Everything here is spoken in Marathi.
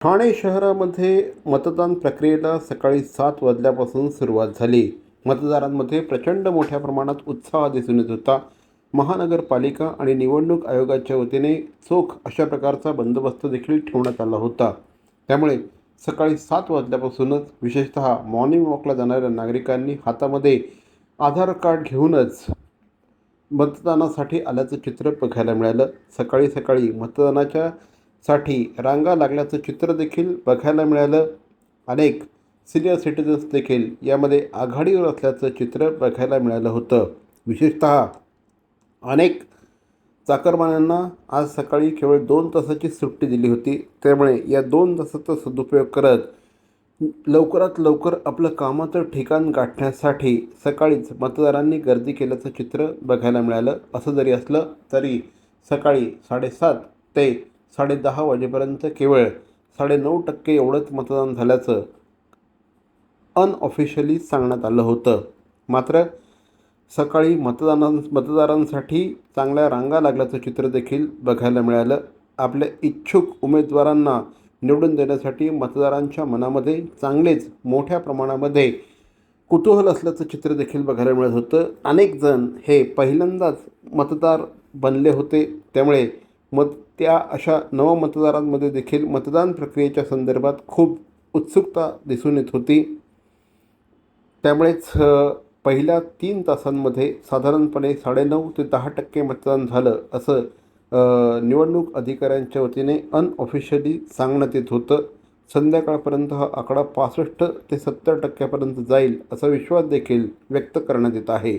ठाणे शहरामध्ये मतदान प्रक्रियेला सकाळी सात वाजल्यापासून सुरुवात झाली. मतदारांमध्ये प्रचंड मोठ्या प्रमाणात उत्साह दिसून येत होता. महानगरपालिका आणि निवडणूक आयोगाच्या वतीने चोख अशा प्रकारचा बंदोबस्त देखील ठेवण्यात आला होता. त्यामुळे सकाळी सात वाजल्यापासूनच विशेषतः मॉर्निंग वॉकला जाणाऱ्या नागरिकांनी हातामध्ये आधार कार्ड घेऊनच मतदानासाठी आल्याचं चित्र बघायला मिळालं. सकाळी सकाळी मतदानाच्या साठी रांगा लागल्याचं चित्र देखील बघायला मिळालं. अनेक सिनियर सिटीजन्स देखील यामध्ये आघाडीवर असल्याचं चित्र बघायला मिळालं होतं. विशेषतः अनेक चाकरमान्यांना आज सकाळी केवळ दोन तासाची सुट्टी दिली होती. त्यामुळे या दोन तासाचा सदुपयोग करत लवकरात लवकर आपलं कामाचं ठिकाण गाठण्यासाठी सकाळीच मतदारांनी गर्दी केल्याचं चित्र बघायला मिळालं. असं जरी असलं तरी सकाळी साडेसात ते साडेदहा वाजेपर्यंत केवळ साडेनऊ टक्के एवढंच मतदान झाल्याचं अनऑफिशियली सांगण्यात आलं होतं. मात्र सकाळी मतदानां मतदारांसाठी चांगल्या रांगा लागल्याचं चित्र देखील बघायला मिळालं. आपल्या इच्छुक उमेदवारांना निवडून देण्यासाठी मतदारांच्या मनामध्ये चांगलेच मोठ्या प्रमाणामध्ये कुतूहल असल्याचं चित्र देखील बघायला मिळत होतं. अनेक जण हे पहिल्यांदाच मतदार बनले होते. त्यामुळे मत त्या अशा नवमतदारांमध्ये देखील मतदान प्रक्रियेच्या संदर्भात खूप उत्सुकता दिसून येत होती. त्यामुळेच पहिल्या तीन तासांमध्ये साधारणपणे साडेनऊ ते दहा टक्के मतदान झालं असं निवडणूक अधिकाऱ्यांच्या वतीने अनऑफिशियली सांगण्यात येत होतं. संध्याकाळपर्यंत हा आकडा पासष्ट ते सत्तर टक्क्यापर्यंत जाईल असा विश्वास देखील व्यक्त करण्यात येत आहे.